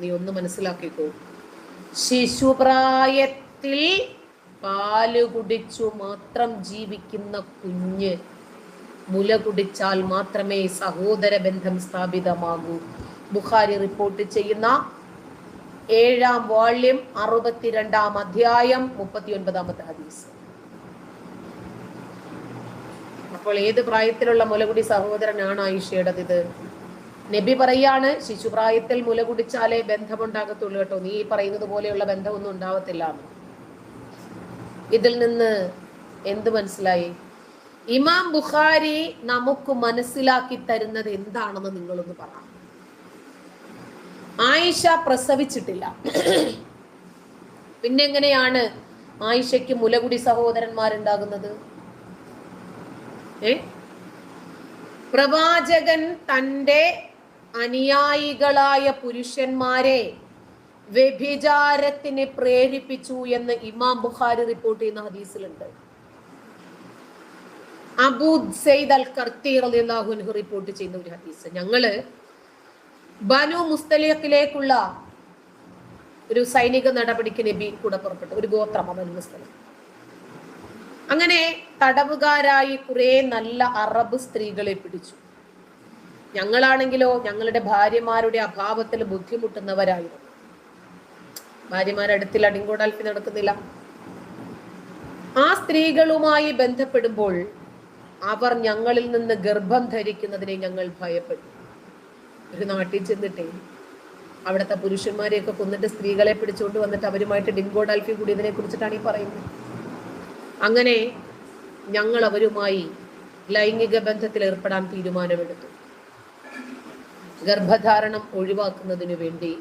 നീ ഒന്ന് മനസ്സിലാക്കിക്കോ. ശിശുപ്രായത്തിൽ പാൽ കുടിച്ചു മാത്രം ജീവിക്കുന്ന കുഞ്ഞ് മുല കുടിച്ചാൽ മാത്രമേ സഹോദര ബന്ധം സ്ഥാപിതമാകൂ. ബുഖാരി റിപ്പോർട്ട് ചെയ്യുന്ന ഏഴാം വാള്യം അറുപത്തിരണ്ടാം അധ്യായം മുപ്പത്തി ഒൻപതാമത്തെ ഹദീസ്. അപ്പോൾ ഏത് പ്രായത്തിലുള്ള മുലകുടി സഹോദരനാണ് ആയിഷയുടേത് ഇത്? നബി പറയാണ് ശിശുപ്രായത്തിൽ മുല കുടിച്ചാലേ ബന്ധമുണ്ടാകത്തുള്ളൂ കേട്ടോ. നീ പറയുന്നത് പോലെയുള്ള ബന്ധമൊന്നും ഉണ്ടാവത്തില്ല. ഇതിൽ നിന്ന് എന്ത് മനസ്സിലായി? ഇമാം ബുഖാരി നമുക്ക് മനസ്സിലാക്കി തരുന്നത് എന്താണെന്ന് നിങ്ങളൊന്ന് പറ. ആയിഷ പ്രസവിച്ചിട്ടില്ല. പിന്നെ എങ്ങനെയാണ് ആയിഷയ്ക്ക് മുലകുടി സഹോദരന്മാരുണ്ടാകുന്നത്? ഏ? പ്രവാചകൻ തന്റെ അനുയായികളായ പുരുഷന്മാരെ വ്യഭിചാരത്തിന് പ്രേരിപ്പിച്ചു എന്ന് ഇമാം ബുഖാരി റിപ്പോർട്ട് ചെയ്യുന്ന ഹദീസിലുണ്ട്. അബൂ സെയ്ദ് അൽ കർത്തീർ അലിഹു റിപ്പോർട്ട് ചെയ്യുന്ന ഒരു ഹദീസ്. ഞങ്ങൾ ബനു മുസ്തലിഖിലേക്കുള്ള ഒരു സൈനിക നടപടിക്ക് നബി കൂടെ പുറപ്പെട്ടു. ഒരു ഗോത്രം ബനു മുസ്തലിഖ്. അങ്ങനെ തടവുകാരായി കുറെ നല്ല അറബ് സ്ത്രീകളെ പിടിച്ചു. ഞങ്ങളാണെങ്കിലോ ഞങ്ങളുടെ ഭാര്യമാരുടെ അഭാവത്തിൽ ബുദ്ധിമുട്ടുന്നവരായിരുന്നു. ഭാര്യമാരടുത്തിൽ അടിങ്കോടാൽപ്പി നടക്കുന്നില്ല. ആ സ്ത്രീകളുമായി ബന്ധപ്പെടുമ്പോൾ അവർ ഞങ്ങളിൽ നിന്ന് ഗർഭം ധരിക്കുന്നതിനെ ഞങ്ങൾ ഭയപ്പെട്ടു. ഒരു നാട്ടിൽ ചെന്നിട്ടേ അവിടുത്തെ പുരുഷന്മാരെയൊക്കെ കൊന്നിട്ട് സ്ത്രീകളെ പിടിച്ചുകൊണ്ട് വന്നിട്ട് അവരുമായിട്ട് ഡിങ്കോഡാൽഫി കൂടിയതിനെ കുറിച്ചിട്ടാണ് ഈ പറയുന്നത്. അങ്ങനെ ഞങ്ങൾ അവരുമായി ലൈംഗിക ബന്ധത്തിൽ ഏർപ്പെടാൻ തീരുമാനമെടുത്തു. ഗർഭധാരണം ഒഴിവാക്കുന്നതിനു വേണ്ടി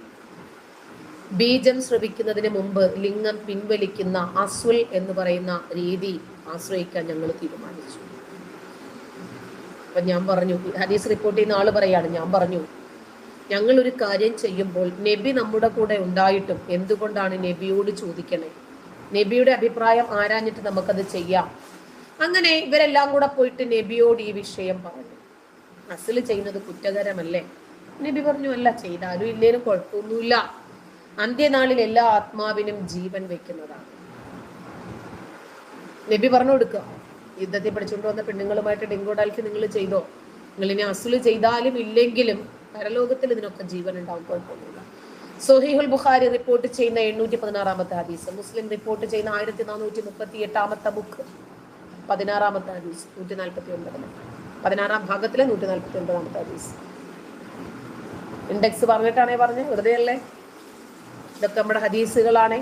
ബീജം ശ്രവിക്കുന്നതിന് മുമ്പ് ലിംഗം പിൻവലിക്കുന്ന അസ്വൽ എന്ന് പറയുന്ന രീതി ആശ്രയിക്കാൻ ഞങ്ങൾ തീരുമാനിച്ചു. അപ്പൊ ഞാൻ പറഞ്ഞു ഹദീസ് റിപ്പോർട്ട് ചെയ്യുന്ന ആൾ പറയാണ് ഞാൻ പറഞ്ഞു ഞങ്ങൾ ഒരു കാര്യം ചെയ്യുമ്പോൾ നബി നമ്മുടെ കൂടെ ഉണ്ടായിട്ടും എന്തുകൊണ്ടാണ് നബിയോട് ചോദിക്കണേ? നബിയുടെ അഭിപ്രായം ആരാഞ്ഞിട്ട് നമുക്കത് ചെയ്യാം? അങ്ങനെ ഇവരെല്ലാം കൂടെ പോയിട്ട് നബിയോട് ഈ വിഷയം പറഞ്ഞു. അസിൽ ചെയ്യുന്നത് കുറ്റകരമല്ലേ? നബി പറഞ്ഞു അല്ല ചെയ്താലും ഇല്ലേലും കുഴപ്പമൊന്നുമില്ല. അന്ത്യനാളിൽ എല്ലാ ആത്മാവിനും ജീവൻ വെക്കുന്നതാണ് നബി പറഞ്ഞു കൊടുക്കുക യുദ്ധത്തിൽ പഠിച്ചുകൊണ്ട് വന്ന പെണ്ണുങ്ങളുമായിട്ട് ഡെങ്കോടാൽക്ക് നിങ്ങൾ ചെയ്തോ? നിങ്ങൾ ഇനി അസുൽ ചെയ്താലും ഇല്ലെങ്കിലും പരലോകത്തിൽ ഇതിനൊക്കെ ജീവൻ ഉണ്ടാവും കുഴപ്പമൊന്നുമില്ല. സൊഹീഹുൽ ബുഖാരി റിപ്പോർട്ട് ചെയ്യുന്ന എണ്ണൂറ്റി പതിനാറാമത്തെ ഹദീസ് മുസ്ലിം റിപ്പോർട്ട് ചെയ്യുന്ന ആയിരത്തി നാനൂറ്റി മുപ്പത്തി എട്ടാമത്തെ ബുക്ക് പതിനാറാമത്തെ ഹദീസ് നൂറ്റി നാൽപ്പത്തി ഒൻപതിന് പതിനാറാം ഭാഗത്തിലെ നൂറ്റി നാൽപ്പത്തി ഒൻപതാമത്തെ ഹദീസ്. ഇൻഡെക്സ് പറഞ്ഞിട്ടാണേ പറഞ്ഞത് വെറുതെ അല്ലേ? ഇതൊക്കെ നമ്മുടെ ഹദീസുകളാണേ.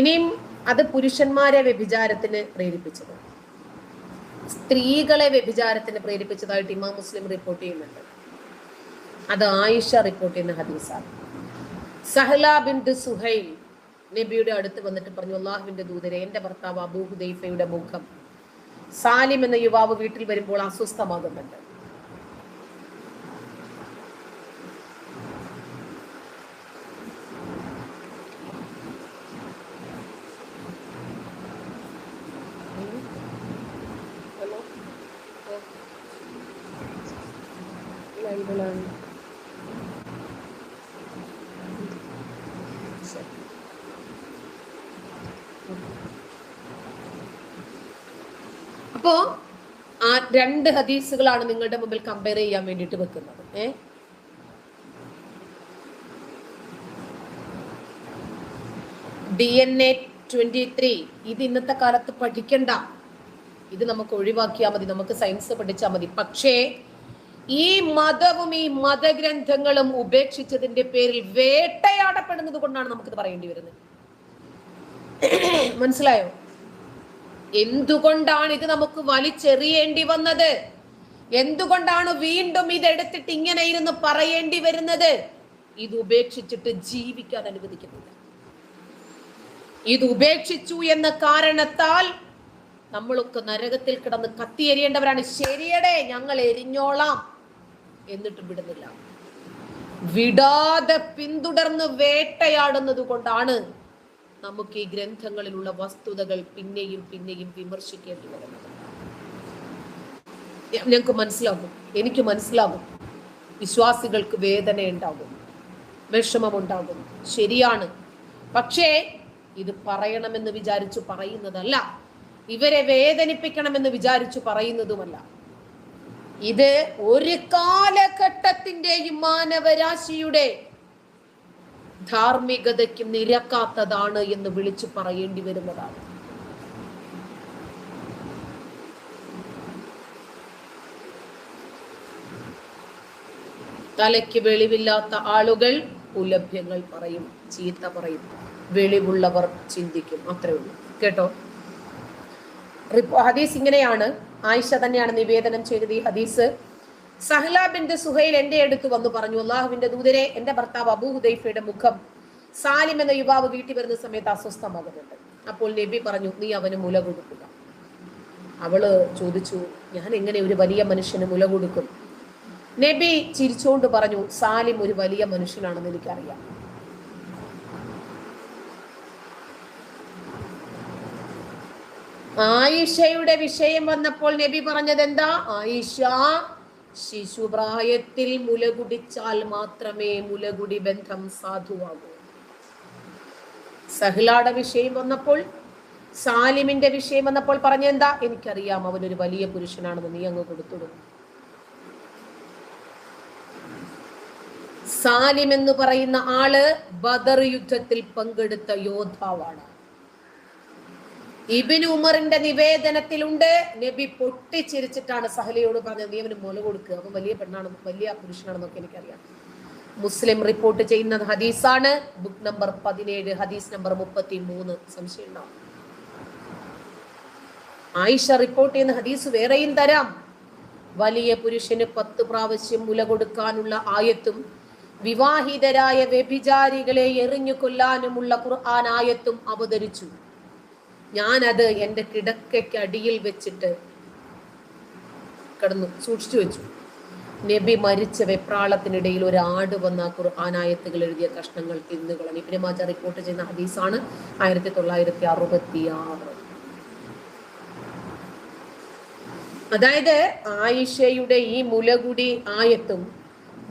ഇനിയും അത് പുരുഷന്മാരെ വ്യഭിചാരത്തിന് പ്രേരിപ്പിച്ചത്. സ്ത്രീകളെ വ്യഭിചാരത്തിന് പ്രേരിപ്പിച്ചതായിട്ട് ഇമാം മുസ്ലിം റിപ്പോർട്ട് ചെയ്യുന്നുണ്ട്. അത് ആയിഷ റിപ്പോർട്ട് ചെയ്യുന്ന ഹദീസാണ്. സഹല ബിൻ സുഹൈൽ നബിയുടെ അടുത്ത് വന്നിട്ട് പറഞ്ഞു അള്ളാഹുവിന്റെ ദൂതരെ എന്റെ ഭർത്താവ് അബൂഹുദൈഫയുടെ മുഖം സാലിം എന്ന യുവാവ് വീട്ടിൽ വരുമ്പോൾ അസ്വസ്ഥമാകുന്നുണ്ട് ലൈവിലാണ് അപ്പോ ആ രണ്ട് ഹദീസുകളാണ് നിങ്ങളുടെ മുമ്പിൽ കമ്പയർ ചെയ്യാൻ വേണ്ടിയിട്ട് വെക്കുന്നത്. ഏ? D N A twenty three ഇത് ഇന്നത്തെ കാലത്ത് പഠിക്കണ്ട. ഇത് നമുക്ക് ഒഴിവാക്കിയാൽ മതി നമുക്ക് സയൻസ് പഠിച്ചാൽ മതി. പക്ഷേ ഈ മതവും ഈ മതഗ്രന്ഥങ്ങളും ഉപേക്ഷിച്ചതിന്റെ പേരിൽ വേട്ടയാടപ്പെടുന്നത് കൊണ്ടാണ് നമുക്കിത് പറയേണ്ടി വരുന്നത്. മനസ്സിലായോ? എന്തുകൊണ്ടാണ് ഇത് നമുക്ക് വലിച്ചെറിയേണ്ടി വന്നത്? എന്തുകൊണ്ടാണ് വീണ്ടും ഇതെടുത്തിട്ട് ഇങ്ങനെ ഇരുന്ന് പറയേണ്ടി വരുന്നത്? ഇത് ഉപേക്ഷിച്ചിട്ട് ജീവിക്കാൻ അനുവദിക്കുന്നില്ല. ഇത് ഉപേക്ഷിച്ചു എന്ന കാരണത്താൽ നമ്മളൊക്കെ നരകത്തിൽ കിടന്ന് കത്തിയെരിയേണ്ടവരാണ് ശരിയടെ ഞങ്ങൾ എരിഞ്ഞോളാം എന്നിട്ട് വിടുന്നില്ല. വിടാതെ പിന്തുടർന്ന് വേട്ടയാടുന്നത് കൊണ്ടാണ് നമുക്ക് ഈ ഗ്രന്ഥങ്ങളിലുള്ള വസ്തുതകൾ പിന്നെയും പിന്നെയും വിമർശിക്കേണ്ടി വരുന്നത് ഞങ്ങൾക്ക് മനസ്സിലാകും എനിക്ക് മനസ്സിലാകും. വിശ്വാസികൾക്ക് വേദന ഉണ്ടാകും വിഷമമുണ്ടാകും. ശരിയാണ്. പക്ഷേ ഇത് പറയണമെന്ന് വിചാരിച്ചു പറയുന്നതല്ല. ഇവരെ വേദനിപ്പിക്കണമെന്ന് വിചാരിച്ചു പറയുന്നതുമല്ല. ഇത് ഒരു കാലഘട്ടത്തിന്റെയും മാനവരാശിയുടെ ധാർമ്മികതയ്ക്ക് നിരക്കാത്തതാണ് എന്ന് വിളിച്ചു പറയേണ്ടി വരുന്നതാണ്. തലയ്ക്ക് വെളിവില്ലാത്ത ആളുകൾ ഉലഭ്യങ്ങൾ പറയും ചീത്ത പറയും. വെളിവുള്ളവർ ചിന്തിക്കും. അത്രേ ഉള്ളൂ. കേട്ടോ? ഹദീസ് ഇങ്ങനെയാണ്. ആയിഷ തന്നെയാണ് നിവേദനം ചെയ്തത് ഈ ഹദീസ്. സഹല ബിന്റെ സുഹൈൽ എന്റെ അടുത്ത് വന്നു പറഞ്ഞു അള്ളാഹുവിന്റെ ദൂതരെ എന്റെ ഭർത്താവ് അബൂ ഹുദൈഫയുടെ മുഖം സാലിം എന്ന യുവാവ് വീട്ടിൽ വരുന്ന സമയത്ത് അസ്വസ്ഥമാകുന്നുണ്ട്. അപ്പോൾ നബി പറഞ്ഞു നീ അവന് മുല കൊടുക്കുക. അവൾ ചോദിച്ചു ഞാൻ എങ്ങനെ ഒരു വലിയ മനുഷ്യന് മുല കൊടുക്കും? നബി ചിരിച്ചുകൊണ്ട് പറഞ്ഞു സാലിം ഒരു വലിയ മനുഷ്യനാണെന്ന് എനിക്കറിയാം. ആയിഷയുടെ വിഷയം വന്നപ്പോൾ നബി പറഞ്ഞത് എന്താ ആയിഷ ശിശുപ്രായത്തിൽ മുലകുടിച്ചാൽ മാത്രമേ മുലകുടി ബന്ധം സാധുവാകൂ. സഹ്ലാടെ വിഷയം വന്നപ്പോൾ സാലിമിന്റെ വിഷയം വന്നപ്പോൾ പറഞ്ഞെന്താ? എനിക്കറിയാം അവനൊരു വലിയ പുരുഷനാണെന്ന് നീ അങ്ങ് കൊടുത്തുടും സാലിം എന്ന് പറയുന്ന ആൾ ബദർ യുദ്ധത്തിൽ പങ്കെടുത്ത യോദ്ധാവാണ്. ഇബിൻ ഉമറിന്റെ നിവേദനത്തിലുണ്ട്. നബി പൊട്ടിച്ചിരിച്ചിട്ടാണ് സഹലിയോട് പറഞ്ഞത് നീ അവന് മുല കൊടുക്കുക അവൻ വലിയ പെണ്ണാണ് വലിയ പുരുഷനാണെന്നൊക്കെ എനിക്കറിയാം. മുസ്ലിം റിപ്പോർട്ട് ചെയ്യുന്ന ഹദീസാണ്. ബുക്ക് നമ്പർ പതിനേഴ് ഹദീസ് നമ്പർ മുപ്പത്തി മൂന്ന് സംശയം ഉണ്ടാവും ആയിഷ റിപ്പോർട്ട് ചെയ്യുന്ന ഹദീസ് വേറെയും തരാം. വലിയ പുരുഷന് പത്ത് പ്രാവശ്യം മുല കൊടുക്കാനുള്ള ആയത്തും വിവാഹിതരായ വ്യഭിചാരികളെ എറിഞ്ഞു കൊല്ലാനുമുള്ള ഖുർആൻ ആയത്തും അവതരിച്ചു. ഞാനത് എന്റെ കിടക്കയ്ക്ക് അടിയിൽ വെച്ചിട്ട് കിടന്നു സൂക്ഷിച്ചു വെച്ചു. നബി മരിച്ച വെപ്രാളത്തിനിടയിൽ ഒരു ആട് വന്ന ഖുർആാനായത്തുകൾ എഴുതിയ കഷ്ണങ്ങൾ തിന്നുകളാണ് ഇബ്നു മാജ റിപ്പോർട്ട് ചെയ്യുന്ന ഹദീസാണ് ആയിരത്തി തൊള്ളായിരത്തി അറുപത്തി ആറ് അതായത് ആയിഷയുടെ ഈ മുലകുടി ആയത്തും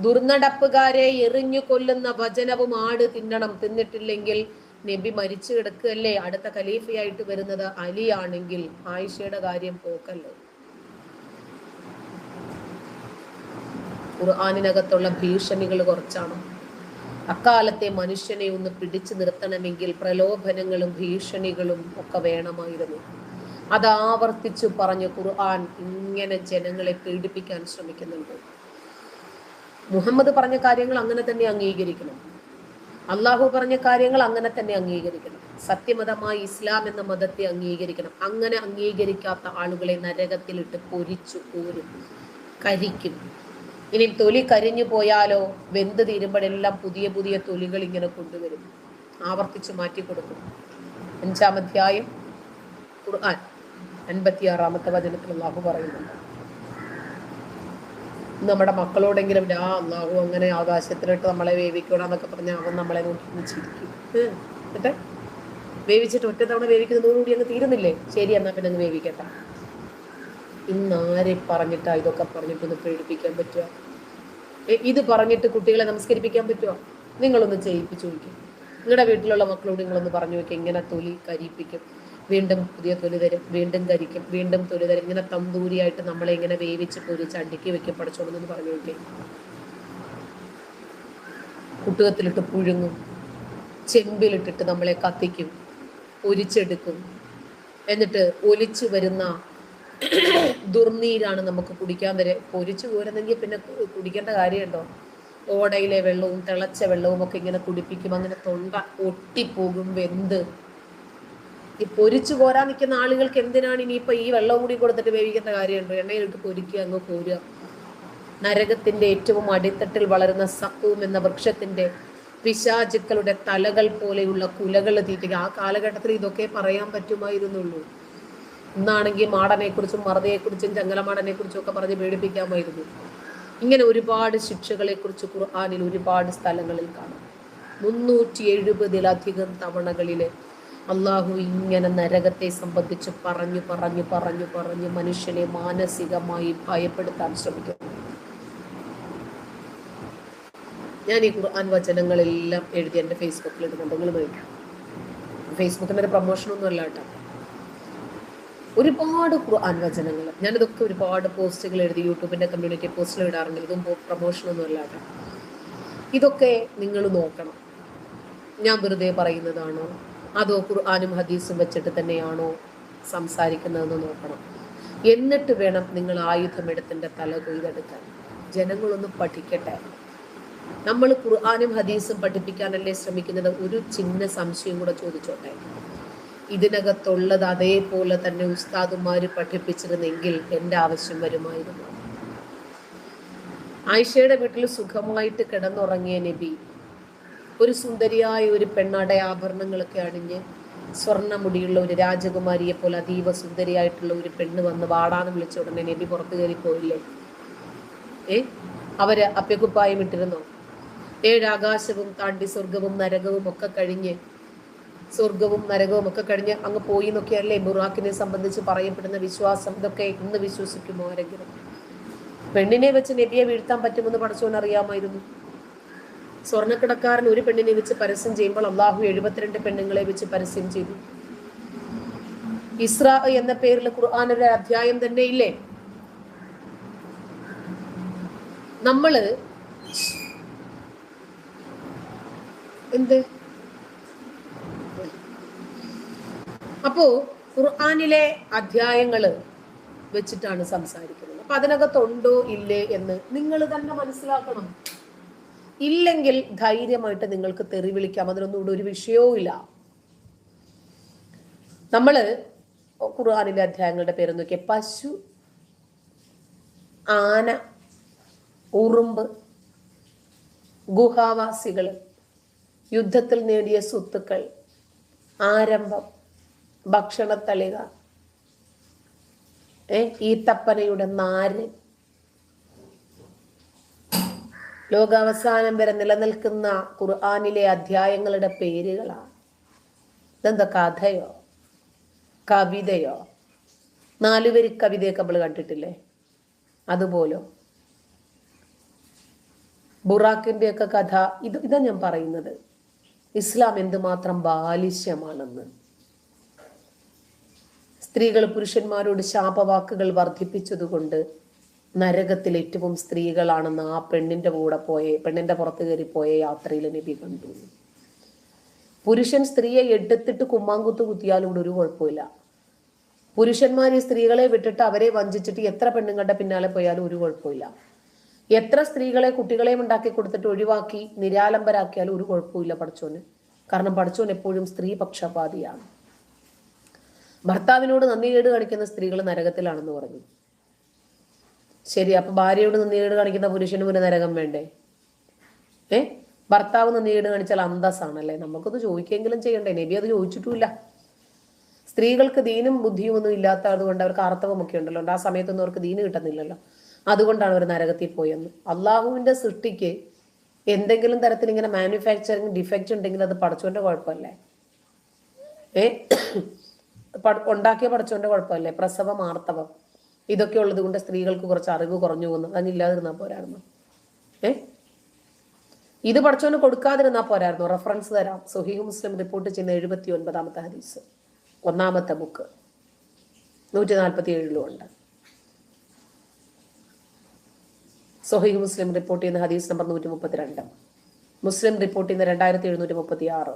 ദുർനടപ്പുകാരെ എറിഞ്ഞു കൊല്ലുന്ന വചനവും ആട് തിന്നണം തിന്നിട്ടില്ലെങ്കിൽ നബി മരിച്ചു കിടക്കുകയല്ലേ? അടുത്ത ഖലീഫയായിട്ട് വരുന്നത് അലിയാണെങ്കിൽ ആയിഷയുടെ കാര്യം പോക്കല്ലേ? ഖുർആാനിനകത്തുള്ള ഭീഷണികൾ കുറച്ചാണ്. അക്കാലത്തെ മനുഷ്യനെ ഒന്ന് പിടിച്ചു നിർത്തണമെങ്കിൽ പ്രലോഭനങ്ങളും ഭീഷണികളും ഒക്കെ വേണമായിരുന്നു. അത് ആവർത്തിച്ചു പറഞ്ഞ് ഖുർആൻ ഇങ്ങനെ ജനങ്ങളെ പീഡിപ്പിക്കാൻ ശ്രമിക്കുന്നുണ്ട്. മുഹമ്മദ് പറഞ്ഞ കാര്യങ്ങൾ അങ്ങനെ തന്നെ അംഗീകരിക്കണം. അള്ളാഹു പറഞ്ഞ കാര്യങ്ങൾ അങ്ങനെ തന്നെ അംഗീകരിക്കണം. സത്യമതമായി ഇസ്ലാം എന്ന മതത്തെ അംഗീകരിക്കണം. അങ്ങനെ അംഗീകരിക്കാത്ത ആളുകളെ നരകത്തിലിട്ട് പൊരിച്ചു കൂരും കരിക്കും. ഇനി തൊലി കരിഞ്ഞു പോയാലോ? വെന്ത് തീരുമ്പോഴെല്ലാം പുതിയ പുതിയ തൊലികൾ ഇങ്ങനെ കൊണ്ടുവരും. ആവർത്തിച്ച് മാറ്റി കൊടുക്കും. അഞ്ചാം അധ്യായം ഖുർആൻ. അൻപത്തിയാറാമത്തെ വചനത്തിൽ അള്ളാഹു പറയുന്നുണ്ട്. നമ്മുടെ മക്കളോടെങ്കിലും ആ അള്ളാഹു അങ്ങനെ ആകാശത്തിലിട്ട് നമ്മളെ വേവിക്കണം എന്നൊക്കെ പറഞ്ഞ അവൻ നമ്മളെ നോക്കി ചിരിക്കും. എന്നിട്ട് വേവിച്ചിട്ട് ഒറ്റ തവണ വേവിക്കുന്നതോടുകൂടി അങ്ങ് തീരുന്നില്ലേ? ശരി എന്നാ പിന്നെ അങ്ങ് വേവിക്കട്ടെ. ഇന്ന് ആരെ പറഞ്ഞിട്ടാ ഇതൊക്കെ പറഞ്ഞിട്ടൊന്ന് പേടിപ്പിക്കാൻ പറ്റുക? ഇത് പറഞ്ഞിട്ട് കുട്ടികളെ നമസ്കരിപ്പിക്കാൻ പറ്റുമോ നിങ്ങളൊന്ന് ചെയ്യിപ്പിച്ചു നോക്കി നിങ്ങളുടെ വീട്ടിലുള്ള മക്കളോട് നിങ്ങളൊന്ന് പറഞ്ഞു നോക്കി എങ്ങനെ തൊലി കരിപ്പിക്കും? വീണ്ടും പുതിയ തൊലി തരും വീണ്ടും കരിക്കും വീണ്ടും തൊലി തരും. ഇങ്ങനെ തന്തൂരിയായിട്ട് നമ്മളെ ഇങ്ങനെ വേവിച്ച് പൊരിച്ച് അടുക്കി വെക്കും പഠിച്ചോളെന്ന് പറഞ്ഞു നോക്കി. കുട്ടുകത്തിലിട്ട് പുഴുങ്ങും. ചെമ്പിലിട്ടിട്ട് നമ്മളെ കത്തിക്കും ഒരിച്ചെടുക്കും എന്നിട്ട് ഒലിച്ചു വരുന്ന ദുർനീരാണ് നമുക്ക് കുടിക്കാൻ വരെ. പൊരിച്ചു പോരുന്നെങ്കിൽ പിന്നെ കുടിക്കേണ്ട കാര്യമുണ്ടോ? ഓടയിലെ വെള്ളവും തിളച്ച വെള്ളവും ഒക്കെ ഇങ്ങനെ കുടിപ്പിക്കും. അങ്ങനെ തൊണ്ട ഒട്ടിപ്പോകും വെന്ത്. ഈ പൊരിച്ചു കോരാൻ നിൽക്കുന്ന ആളുകൾക്ക് എന്തിനാണ് ഇനിയിപ്പോൾ ഈ വെള്ളം കൂടി കൊടുത്തിട്ട് വേവിക്കേണ്ട കാര്യമുണ്ട്? എണ്ണയിലിട്ട് പൊരിക്കുക അങ്ങ് കോരുക. നരകത്തിന്റെ ഏറ്റവും അടിത്തട്ടിൽ വളരുന്ന സക്കൂം എന്ന വൃക്ഷത്തിന്റെ പിശാചുക്കളുടെ തലകൾ പോലെയുള്ള കുലകൾ തീറ്റുക ആ കാലഘട്ടത്തിൽ ഇതൊക്കെ പറയാൻ പറ്റുമായിരുന്നുള്ളൂ. ഇന്നാണെങ്കിൽ മാടനെക്കുറിച്ചും മറതയെക്കുറിച്ചും ചങ്ങലമാടനെ കുറിച്ചും ഒക്കെ പറഞ്ഞ് പേടിപ്പിക്കാമായിരുന്നു. ഇങ്ങനെ ഒരുപാട് ശിക്ഷകളെക്കുറിച്ച് ഖുർആാനിൽ ഒരുപാട് സ്ഥലങ്ങളിൽ കാണാം. മുന്നൂറ്റി എഴുപതിലധികം തവണകളിൽ അള്ളാഹു ഇങ്ങനെ നരകത്തെ സംബന്ധിച്ച് പറഞ്ഞു പറഞ്ഞു പറഞ്ഞു പറഞ്ഞു മനുഷ്യനെ മാനസികമായി ഭയപ്പെടുത്താൻ ശ്രമിക്കുന്നു. ഞാൻ ഈ ഖുർആൻ വചനങ്ങളെല്ലാം എഴുതി എന്റെ ഫേസ്ബുക്കിൽ ഇടുന്നുണ്ട്. നിങ്ങൾ നോക്കാം. ഫേസ്ബുക്കിന്റെ ഒരു പ്രൊമോഷനൊന്നും അല്ല കേട്ടോ. ഒരുപാട് ഖുർആൻ വചനങ്ങൾ. ഞാനിതൊക്കെ ഒരുപാട് പോസ്റ്റുകൾ എഴുതി യൂട്യൂബിന്റെ കമ്മ്യൂണിറ്റി പോസ്റ്റിൽ ഇടാറുണ്ട്. ഇതും പ്രൊമോഷനൊന്നും അല്ല കേട്ടോ. ഇതൊക്കെ നിങ്ങൾ നോക്കണം. ഞാൻ വെറുതെ പറയുന്നതാണോ? അതോ ഖുർആാനും ഹദീസും വെച്ചിട്ട് തന്നെയാണോ സംസാരിക്കുന്നതെന്ന് നോക്കണം. എന്നിട്ട് വേണം നിങ്ങൾ ആയുധമെടുത്തിന്റെ തല കൊയ്തെടുക്കാൻ. ജനങ്ങളൊന്ന് പഠിക്കട്ടെ. നമ്മൾ ഖുർആാനും ഹദീസും പഠിപ്പിക്കാനല്ലേ ശ്രമിക്കുന്നത്? ഒരു ചിന്ന സംശയം കൂടെ ചോദിച്ചോട്ടെ. ഇതിനകത്തുള്ളത് അതേപോലെ തന്നെ ഉസ്താദുമാർ പഠിപ്പിച്ചിരുന്നെങ്കിൽ എന്റെ ആവശ്യം വരുമായിരുന്നു. ആയിഷയുടെ വീട്ടിൽ സുഖമായിട്ട് കിടന്നുറങ്ങിയ നബി ഒരു സുന്ദരിയായ ഒരു പെണ്ണടയ ആഭരണങ്ങളൊക്കെ അണിഞ്ഞ് സ്വർണമുടിയുള്ള ഒരു രാജകുമാരിയെ പോലെ അതീവ സുന്ദരിയായിട്ടുള്ള ഒരു പെണ്ണ് വന്ന് വാടാന്ന് വിളിച്ച ഉടനെ നബി പുറത്തു കയറി പോയില്ലേ ഏ? അവർ അപ്യകുപ്പായം ഇട്ടിരുന്നോ? ഏഴാകാശവും താണ്ടി സ്വർഗവും നരകവും ഒക്കെ കഴിഞ്ഞ് സ്വർഗവും നരകവും ഒക്കെ കഴിഞ്ഞ് അങ്ങ് പോയി എന്നൊക്കെയല്ലേ ബുറാക്കിനെ സംബന്ധിച്ച് പറയപ്പെടുന്ന വിശ്വാസം? ഇതൊക്കെ ഇന്ന് വിശ്വസിക്കുമോ ആരെങ്കിലും? പെണ്ണിനെ വെച്ച് നബിയെ വീഴ്ത്താൻ പറ്റുമെന്ന് പഠിച്ചോൻ അറിയാമായിരുന്നു. സ്വർണക്കിടക്കാരൻ ഒരു പെണ്ണിനെ വെച്ച് പരസ്യം ചെയ്യുമ്പോൾ അള്ളാഹു എഴുപത്തിരണ്ട് പെണ്ണുങ്ങളെ വെച്ച് പരസ്യം ചെയ്തു. ഇസ്ര എന്ന പേരിൽ ഖുർആൻ ഒരു അധ്യായം തന്നെ ഇല്ലേ? നമ്മൾ എന്ത്? അപ്പോ ഖുർആാനിലെ അധ്യായങ്ങൾ വെച്ചിട്ടാണ് സംസാരിക്കുന്നത്. അപ്പൊ അതിനകത്തുണ്ടോ ഇല്ലേ എന്ന് നിങ്ങൾ തന്നെ മനസ്സിലാക്കണം. ഇല്ലെങ്കിൽ ധൈര്യമായിട്ട് നിങ്ങൾക്ക് തെറി വിളിക്കാം. അതിനൊന്നും ഇവിടെ ഒരു വിഷയവും ഇല്ല. നമ്മൾ ഖുർആാനിലെ അധ്യായങ്ങളുടെ പേര് നോക്കിയ. പശു ആന ഉറുമ്പ് ഗുഹാവാസികൾ യുദ്ധത്തിൽ നേടിയ സ്വത്തുക്കൾ ആരംഭം ഭക്ഷണത്തളിക ഏ ഈത്തപ്പനയുടെ നാര് ലോകാവസാനം വരെ നിലനിൽക്കുന്ന ഖുർആാനിലെ അധ്യായങ്ങളുടെ പേരുകളാണ്. ഇതെന്താ കഥയോ? കവിതയോ? നാലുവരി കവിതയൊക്കെ നമ്മൾ കണ്ടിട്ടില്ലേ? അതുപോലോ. ബുറാക്കിന്റെയൊക്കെ കഥ ഇത് ഇതാ ഞാൻ പറയുന്നത്. ഇസ്ലാം എന്തുമാത്രം ബാലിശ്യമാണെന്ന്. സ്ത്രീകൾ പുരുഷന്മാരോട് ശാപവാക്കുകൾ വർദ്ധിപ്പിച്ചതുകൊണ്ട് നരകത്തിൽ ഏറ്റവും സ്ത്രീകളാണെന്ന് ആ പെണ്ണിന്റെ കൂടെ പോയ പെണ്ണിന്റെ പുറത്ത് കയറി പോയ യാത്രയിൽ നബി കണ്ടു. പുരുഷൻ സ്ത്രീയെ എടുത്തിട്ട് കുമ്മാങ്കുത്ത് കുത്തിയാലും കൂടെ ഒരു കുഴപ്പമില്ല. പുരുഷന്മാർ ഈ സ്ത്രീകളെ വിട്ടിട്ട് അവരെ വഞ്ചിച്ചിട്ട് എത്ര പെണ്ണുങ്ങളുടെ പിന്നാലെ പോയാലും ഒരു കുഴപ്പമില്ല. എത്ര സ്ത്രീകളെ കുട്ടികളെയും ഉണ്ടാക്കി കൊടുത്തിട്ട് ഒഴിവാക്കി നിരാലംബരാക്കിയാലും ഒരു കുഴപ്പമില്ല പഠിച്ചോന്. കാരണം പഠിച്ചോൻ എപ്പോഴും സ്ത്രീ പക്ഷപാതിയാണ്. ഭർത്താവിനോട് നന്ദികേട് കാണിക്കുന്ന സ്ത്രീകൾ നരകത്തിലാണെന്ന് പറഞ്ഞു. ശരി അപ്പൊ ഭാര്യയോട് നന്ദികേട് കാണിക്കുന്ന പുരുഷന് പിന്നെ നരകം വേണ്ടേ? ഏ? ഭർത്താവ് നന്ദികേട് കാണിച്ചാൽ അന്തസ്സാണല്ലേ? നമുക്കത് ചോദിക്കെങ്കിലും ചെയ്യണ്ടേ? നബി അത് ചോദിച്ചിട്ടുമില്ല. സ്ത്രീകൾക്ക് ദീനും ബുദ്ധിയും ഒന്നും ഇല്ലാത്തത് കൊണ്ട് അവർക്ക് ആർത്തവമൊക്കെ ഉണ്ടല്ലോ. ആ സമയത്തൊന്നും അവർക്ക് ദീന് കിട്ടുന്നില്ലല്ലോ. അതുകൊണ്ടാണ് അവർ നരകത്തിൽ പോയെന്ന്. അള്ളാഹുവിന്റെ സൃഷ്ടിക്ക് എന്തെങ്കിലും തരത്തിൽ ഇങ്ങനെ മാനുഫാക്ചറിങ് ഡിഫക്റ്റ് ഉണ്ടെങ്കിൽ അത് പഠിച്ചോന്റെ കുഴപ്പമല്ലേ? ഏ? ഉണ്ടാക്കിയ പഠിച്ചോന്റെ കുഴപ്പമല്ലേ? പ്രസവം ആർത്തവം. ഇതൊക്കെ ഉള്ളത് കൊണ്ട് സ്ത്രീകൾക്ക് കുറച്ച് അറിവ് കുറഞ്ഞു പോകുന്നു. അതിനില്ലാതിരുന്നാൽ പോരായിരുന്നു. ഏ? ഇത് പഠിച്ചവന് കൊടുക്കാതിരുന്നാൽ പോരായിരുന്നു. റെഫറൻസ് തരാം. സുഹീഹ് മുസ്ലിം റിപ്പോർട്ട് ചെയ്യുന്ന എഴുപത്തി ഒൻപതാമത്തെ ഹദീസ്. ഒന്നാമത്തെ ബുക്ക്. നൂറ്റി നാൽപ്പത്തി ഏഴിലും ഉണ്ട്. സൊഹീഹ് മുസ്ലിം റിപ്പോർട്ട് ചെയ്യുന്ന ഹദീസ് നമ്പർ നൂറ്റി മുപ്പത്തിരണ്ട് മുസ്ലിം റിപ്പോർട്ട് ചെയ്യുന്ന രണ്ടായിരത്തി എഴുന്നൂറ്റി മുപ്പത്തി ആറ്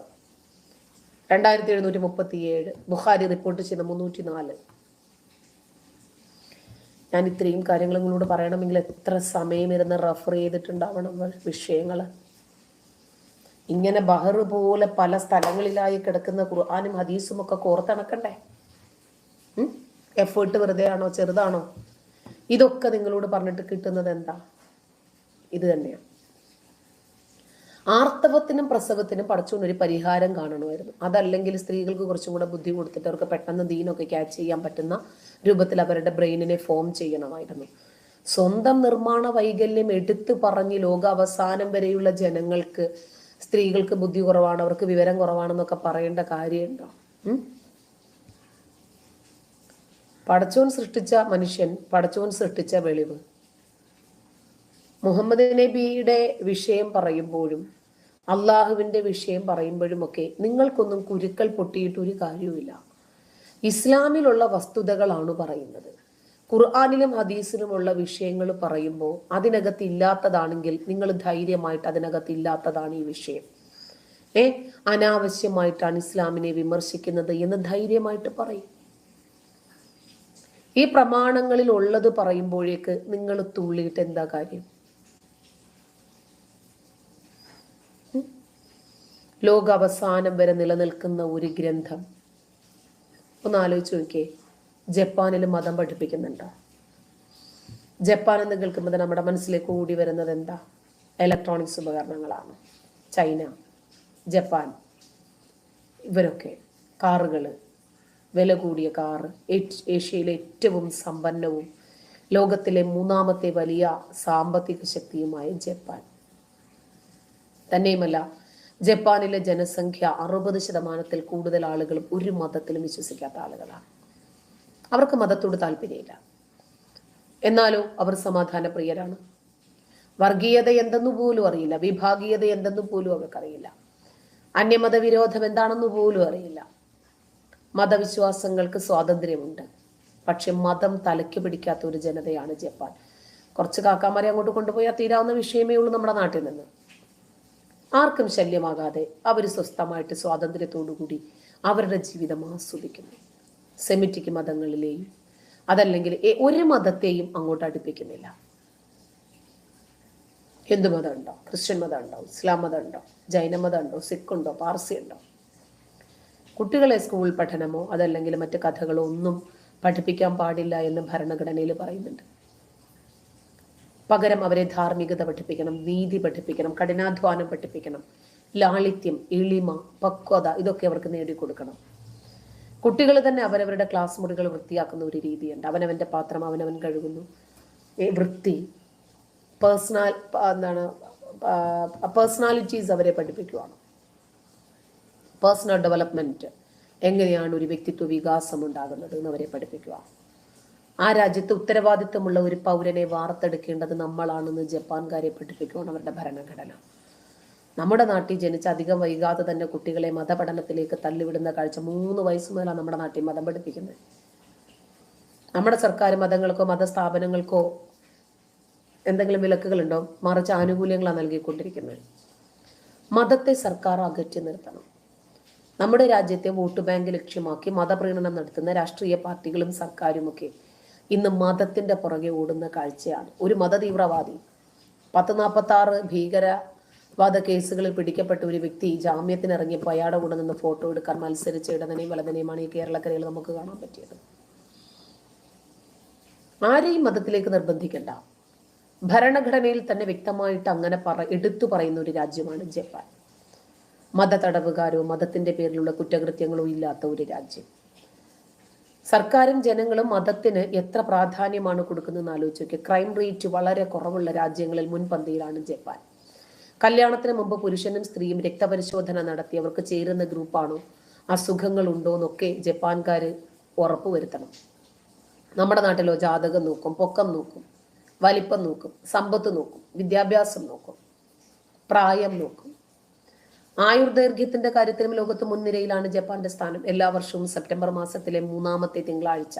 രണ്ടായിരത്തി എഴുന്നൂറ്റി മുപ്പത്തി ഏഴ് ബുഖാരി റിപ്പോർട്ട് ചെയ്യുന്ന മുന്നൂറ്റി നാല് ഞാൻ ഇത്രയും കാര്യങ്ങൾ നിങ്ങളോട് പറയണമെങ്കിൽ എത്ര സമയം റഫർ റെഫർ ചെയ്തിട്ടുണ്ടാവണം വിഷയങ്ങൾ ഇങ്ങനെ ബഹർ പോലെ പല സ്ഥലങ്ങളിലായി കിടക്കുന്ന ഖുർആാനും ഹദീസും ഒക്കെ കോർത്തിണക്കണ്ടേ? എഫേർട്ട് വെറുതെ ആണോ? ചെറുതാണോ? ഇതൊക്കെ നിങ്ങളോട് പറഞ്ഞിട്ട് കിട്ടുന്നത് എന്താ? ഇത് തന്നെയാണ് ആർത്തവത്തിനും പ്രസവത്തിനും പഠിച്ചുകൊണ്ട് ഒരു പരിഹാരം കാണണമായിരുന്നു. അതല്ലെങ്കിൽ സ്ത്രീകൾക്ക് കുറച്ചും കൂടെ ബുദ്ധി കൊടുത്തിട്ട് അവർക്ക് പെട്ടെന്ന് ദീനൊക്കെ ക്യാച്ച് ചെയ്യാൻ പറ്റുന്ന രൂപത്തിൽ അവരുടെ ബ്രെയിനിനെ ഫോം ചെയ്യണമായിരുന്നു. സ്വന്തം നിർമ്മാണ വൈകല്യം എടുത്തു പറഞ്ഞ് ലോക അവസാനം വരെയുള്ള ജനങ്ങൾക്ക് സ്ത്രീകൾക്ക് ബുദ്ധി കുറവാണ് അവർക്ക് വിവരം കുറവാണെന്നൊക്കെ പറയേണ്ട കാര്യമുണ്ടോ? പടച്ചോൻ സൃഷ്ടിച്ച മനുഷ്യൻ പടച്ചോൻ സൃഷ്ടിച്ച വെളിവ്. മുഹമ്മദ് നബിയുടെ വിഷയം പറയുമ്പോഴും അള്ളാഹുവിന്റെ വിഷയം പറയുമ്പോഴുമൊക്കെ നിങ്ങൾക്കൊന്നും കുരുക്കൾ പൊട്ടിയിട്ട് ഒരു കാര്യവുമില്ല. ഇസ്ലാമിലുള്ള വസ്തുതകളാണ് പറയുന്നത്. ഖുർആാനിലും ഹദീസിലുമുള്ള വിഷയങ്ങൾ പറയുമ്പോൾ അതിനകത്ത് ഇല്ലാത്തതാണെങ്കിൽ നിങ്ങൾ ധൈര്യമായിട്ട് അതിനകത്ത് ഇല്ലാത്തതാണ് ഈ വിഷയം. ഏ? അനാവശ്യമായിട്ടാണ് ഇസ്ലാമിനെ വിമർശിക്കുന്നത് എന്ന് ധൈര്യമായിട്ട് പറയും. ഈ പ്രമാണങ്ങളിൽ ഉള്ളത് പറയുമ്പോഴേക്ക് നിങ്ങൾ തുള്ളിയിട്ട് എന്താ കാര്യം? ലോക അവസാനം വരെ നിലനിൽക്കുന്ന ഒരു ഗ്രന്ഥം. ഒന്ന് ആലോചിച്ച് നോക്കിയേ. ജപ്പാനിൽ മതം പഠിപ്പിക്കുന്നുണ്ടോ? ജപ്പാൻ എന്ന് കേൾക്കുമ്പോൾ നമ്മുടെ മനസ്സിലേക്ക് കൂടി വരുന്നത് എന്താ? ഇലക്ട്രോണിക്സ് ഉപകരണങ്ങളാണ്. ചൈന ജപ്പാൻ ഇവരൊക്കെ കാറുകൾ വില കൂടിയ കാറ് ഏഷ്യയിലെ ഏറ്റവും സമ്പന്നവും ലോകത്തിലെ മൂന്നാമത്തെ വലിയ സാമ്പത്തിക ശക്തിയുമായ ജപ്പാൻ. തന്നെയുമല്ല ജപ്പാനിലെ ജനസംഖ്യ അറുപത് ശതമാനത്തിൽ കൂടുതൽ ആളുകളും ഒരു മതത്തിലും വിശ്വസിക്കാത്ത ആളുകളാണ്. അവർക്ക് മതത്തോട് താല്പര്യമില്ല. എന്നാലോ അവർ സമാധാനപ്രിയരാണ്. വർഗീയത എന്തെന്നു പോലും അറിയില്ല. വിഭാഗീയത എന്തെന്നു പോലും അവർക്കറിയില്ല. അന്യമത വിരോധം എന്താണെന്ന് പോലും അറിയില്ല. മതവിശ്വാസങ്ങൾക്ക് സ്വാതന്ത്ര്യമുണ്ട്. പക്ഷെ മതം തലയ്ക്ക് പിടിക്കാത്ത ഒരു ജനതയാണ് ജപ്പാൻ. കുറച്ച് കാക്കാമാരെ അങ്ങോട്ട് കൊണ്ടുപോയാൽ തീരാവുന്ന വിഷയമേ ഉള്ളൂ നമ്മുടെ നാട്ടിൽ നിന്ന്. ആർക്കും ശല്യമാകാതെ അവർ സ്വസ്ഥമായിട്ട് സ്വാതന്ത്ര്യത്തോടുകൂടി അവരുടെ ജീവിതം ആസ്വദിക്കുന്നു. സെമിറ്റിക് മതങ്ങളിലെയും അതല്ലെങ്കിൽ ഒരു മതത്തെയും അങ്ങോട്ട് അടുപ്പിക്കുന്നില്ല. ഹിന്ദു മതം ഉണ്ടോ? ക്രിസ്ത്യൻ മതം ഉണ്ടോ? ഇസ്ലാം മതം ഉണ്ടോ? ജൈന മതം ഉണ്ടോ? സിഖ് ഉണ്ടോ? പാർസി ഉണ്ടോ? കുട്ടികളെ സ്കൂൾ പഠനമോ അതല്ലെങ്കിൽ മറ്റു കഥകളോ ഒന്നും പഠിപ്പിക്കാൻ പാടില്ല എന്ന് ഭരണഘടനയിൽ പറയുന്നുണ്ട്. പകരം അവരെ ധാർമ്മികത പഠിപ്പിക്കണം നീതി പഠിപ്പിക്കണം കഠിനാധ്വാനം പഠിപ്പിക്കണം ലാളിത്യം എളിമ പക്വത ഇതൊക്കെ അവർക്ക് നേടിക്കൊടുക്കണം. കുട്ടികൾ തന്നെ അവരവരുടെ ക്ലാസ് മുറികൾ വൃത്തിയാക്കുന്ന ഒരു രീതിയുണ്ട്. അവനവന്റെ പാത്രം അവനവൻ കഴുകുന്നു. വൃത്തി. പേഴ്സണൽ എന്താണ് പേഴ്സണാലിറ്റീസ് അവരെ പഠിപ്പിക്കുവാണ്. പേഴ്സണൽ ഡെവലപ്മെന്റ് എങ്ങനെയാണ് ഒരു വ്യക്തിത്വ വികാസം ഉണ്ടാകുന്നത് എന്ന് അവരെ പഠിപ്പിക്കുക ആ രാജ്യത്ത് ഉത്തരവാദിത്വമുള്ള ഒരു പൗരനെ വാർത്തെടുക്കേണ്ടത് നമ്മളാണെന്ന് ജപ്പാൻകാരെ പഠിപ്പിക്കുകയാണ് അവരുടെ ഭരണഘടന. നമ്മുടെ നാട്ടിൽ ജനിച്ച അധികം വൈകാതെ തന്നെ കുട്ടികളെ മതപഠനത്തിലേക്ക് തള്ളിവിടുന്ന കാഴ്ച മൂന്ന് വയസ്സ് മുതലാണ് നമ്മുടെ നാട്ടിൽ മതം പഠിപ്പിക്കുന്നത്. നമ്മുടെ സർക്കാർ മതങ്ങൾക്കോ മതസ്ഥാപനങ്ങൾക്കോ എന്തെങ്കിലും വിലക്കുകളുണ്ടോ? മറിച്ച് ആനുകൂല്യങ്ങളാണ് നൽകിക്കൊണ്ടിരിക്കുന്നത്. മതത്തെ സർക്കാർ അകറ്റി നിർത്തണം. നമ്മുടെ രാജ്യത്തെ വോട്ട് ബാങ്ക് ലക്ഷ്യമാക്കി മതപ്രീണനം നടത്തുന്ന രാഷ്ട്രീയ പാർട്ടികളും സർക്കാരുമൊക്കെ ഇന്ന് മതത്തിന്റെ പുറകെ ഓടുന്ന കാഴ്ചയാണ്. ഒരു മതതീവ്രവാദി പത്ത് നാൽപ്പത്തി ആറ് ഭീകരവാദ കേസുകളിൽ പിടിക്കപ്പെട്ട ഒരു വ്യക്തി ജാമ്യത്തിന് ഇറങ്ങി അയാളുടെ കൂടെ നിന്ന് ഫോട്ടോ എടുക്കാൻ മത്സരിച്ച് ഇടതനെയും വലതനെയുമാണ് ഈ കേരളക്കരയിൽ നമുക്ക് കാണാൻ പറ്റിയത്. ആരെയും മതത്തിലേക്ക് നിർബന്ധിക്കണ്ട. ഭരണഘടനയിൽ തന്നെ വ്യക്തമായിട്ട് അങ്ങനെ പറ എടുത്തു പറയുന്ന ഒരു രാജ്യമാണ് ജപ്പാൻ. മത തടവുകാരോ മതത്തിന്റെ പേരിലുള്ള കുറ്റകൃത്യങ്ങളോ ഇല്ലാത്ത ഒരു രാജ്യം. സർക്കാരും ജനങ്ങളും മതത്തിന് എത്ര പ്രാധാന്യമാണ് കൊടുക്കുന്നതെന്ന് ആലോചിച്ച് നോക്കി ക്രൈം റേറ്റ് വളരെ കുറവുള്ള രാജ്യങ്ങളിൽ മുൻപന്തിയിലാണ് ജപ്പാൻ. കല്യാണത്തിന് മുമ്പ് പുരുഷനും സ്ത്രീയും രക്തപരിശോധന നടത്തി അവർക്ക് ചേരുന്ന ഗ്രൂപ്പാണോ? അസുഖങ്ങൾ ഉണ്ടോ എന്നൊക്കെ ജപ്പാൻകാർ ഉറപ്പുവരുത്തണം. നമ്മുടെ നാട്ടിലോ ജാതകം നോക്കും പൊക്കം നോക്കും വലിപ്പം നോക്കും സമ്പത്ത് നോക്കും വിദ്യാഭ്യാസം നോക്കും പ്രായം നോക്കും. ആയുർദൈർഘ്യത്തിന്റെ കാര്യത്തിലും ലോകത്ത് മുൻനിരയിലാണ് ജപ്പാന്റെ സ്ഥാനം. എല്ലാ വർഷവും സെപ്റ്റംബർ മാസത്തിലെ മൂന്നാമത്തെ തിങ്കളാഴ്ച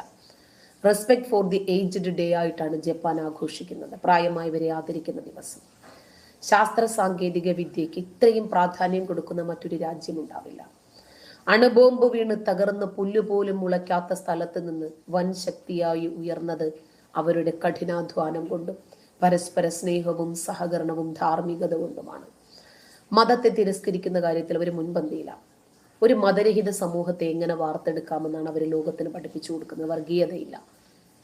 respect for the aged day ആയിട്ടാണ് ജപ്പാൻ ആഘോഷിക്കുന്നത്. പ്രായമായവരെ ആദരിക്കുന്ന ദിവസം. ശാസ്ത്ര സാങ്കേതിക വിദ്യയ്ക്ക് ഇത്രയും പ്രാധാന്യം കൊടുക്കുന്ന മറ്റൊരു രാജ്യം ഉണ്ടാവില്ല അണുബോംബ് വീണ് തകർന്ന് പുല്ലുപോലും മുളയ്ക്കാത്ത സ്ഥലത്ത് നിന്ന് വൻ ശക്തിയായി ഉയർന്നത് അവരുടെ കഠിനാധ്വാനം കൊണ്ടും പരസ്പര സ്നേഹവും സഹകരണവും ധാർമ്മികത കൊണ്ടുമാണ്. മതത്തെ തിരസ്കരിക്കുന്ന കാര്യത്തിൽ അവർ മുൻപന്തിയില്ല ഒരു മതരഹിത സമൂഹത്തെ എങ്ങനെ വാർത്തെടുക്കാമെന്നാണ് അവർ ലോകത്തിന് പഠിപ്പിച്ചു കൊടുക്കുന്നത്. വർഗീയതയില്ല.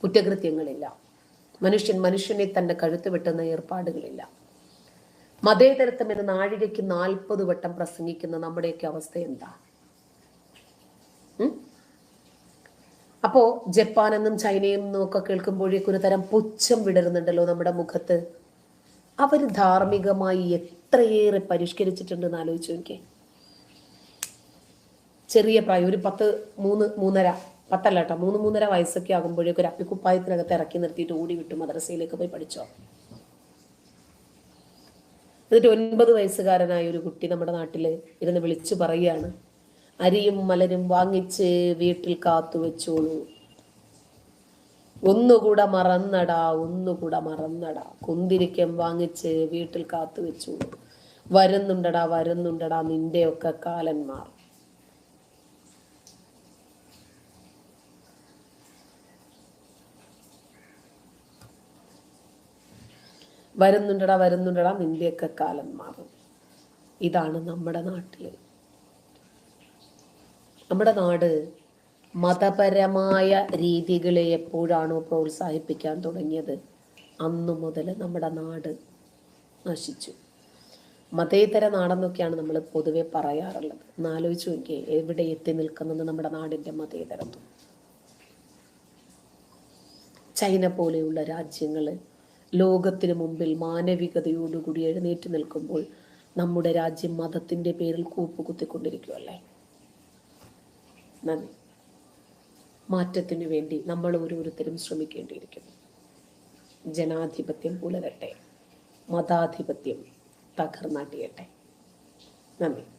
കുറ്റകൃത്യങ്ങളില്ല. മനുഷ്യൻ മനുഷ്യനെ തന്നെ കഴുത്ത് വെട്ടുന്ന ഏർപ്പാടുകളില്ല. മതേതരത്വം എന്ന നാഴികയ്ക്ക് നാൽപ്പത് വട്ടം പ്രസംഗിക്കുന്ന നമ്മുടെയൊക്കെ അവസ്ഥ എന്താ? അപ്പോ ജപ്പാൻ എന്നും ചൈനയും ഒക്കെ കേൾക്കുമ്പോഴേക്കും ഒരു തരം പുച്ഛം വിടരുന്നുണ്ടല്ലോ നമ്മുടെ മുഖത്ത്. അവർ ധാർമ്മികമായി എത്രയേറെ പരിഷ്കരിച്ചിട്ടുണ്ടെന്ന് ആലോചിച്ചു നോക്കിയേ. ചെറിയ പ്രായം ഒരു പത്ത് മൂന്ന് മൂന്നര പത്തല്ല കേട്ടോ മൂന്ന് മൂന്നര വയസ്സൊക്കെ ആകുമ്പോഴേക്കും ഒരു അപ്പിക്കുപ്പായത്തിനകത്ത് ഇറക്കി നിർത്തിയിട്ട് ഓടി വിട്ടു മദ്രസയിലേക്ക് പോയി പഠിച്ചോ. എന്നിട്ട് ഒൻപത് വയസ്സുകാരനായ ഒരു കുട്ടി നമ്മുടെ നാട്ടിൽ ഇരുന്ന് വിളിച്ചു പറയുകയാണ്. അരിയും മലരും വാങ്ങിച്ച് വീട്ടിൽ കാത്തു വെച്ചോളൂ. ഒന്നുകൂടെ മറന്നടാ ഒന്നുകൂടെ മറന്നടാ. കുന്തിരിക്കം വാങ്ങിച്ച് വീട്ടിൽ കാത്തു വെച്ചു. വരുന്നുണ്ടടാ വരുന്നുണ്ടടാ നിന്റെയൊക്കെ കാലന്മാർ. വരുന്നുണ്ടടാ വരുന്നുണ്ടടാ നിന്റെയൊക്കെ കാലം മാറും ഇതാണ് നമ്മുടെ നാട്ടിൽ. നമ്മുടെ നാട് മതപരമായ രീതികളെ എപ്പോഴാണോ പ്രോത്സാഹിപ്പിക്കാൻ തുടങ്ങിയത്? അന്നു മുതൽ നമ്മുടെ നാട് നശിച്ചു. മതേതര നാടെന്നൊക്കെയാണ് നമ്മൾ പൊതുവെ പറയാറുള്ളത്. ഒന്ന് ആലോചിച്ച് നോക്കിയേ എവിടെ എത്തി നിൽക്കുന്നത് നമ്മുടെ നാടിന്റെ മതേതരത്വം? ചൈന പോലെയുള്ള രാജ്യങ്ങൾ ലോകത്തിന് മുമ്പിൽ മാനവികതയോടുകൂടി എഴുന്നേറ്റ് നിൽക്കുമ്പോൾ നമ്മുടെ രാജ്യം മതത്തിന്റെ പേരിൽ കൂപ്പുകുത്തിക്കൊണ്ടിരിക്കുകയല്ലേ നന്ദി. മാറ്റത്തിനു വേണ്ടി നമ്മൾ ഓരോരുത്തരും ശ്രമിക്കേണ്ടിയിരിക്കുന്നു. ജനാധിപത്യം പുലരട്ടെ. മതാധിപത്യം തകർന്നാട്ടിയട്ടെ. നന്ദി.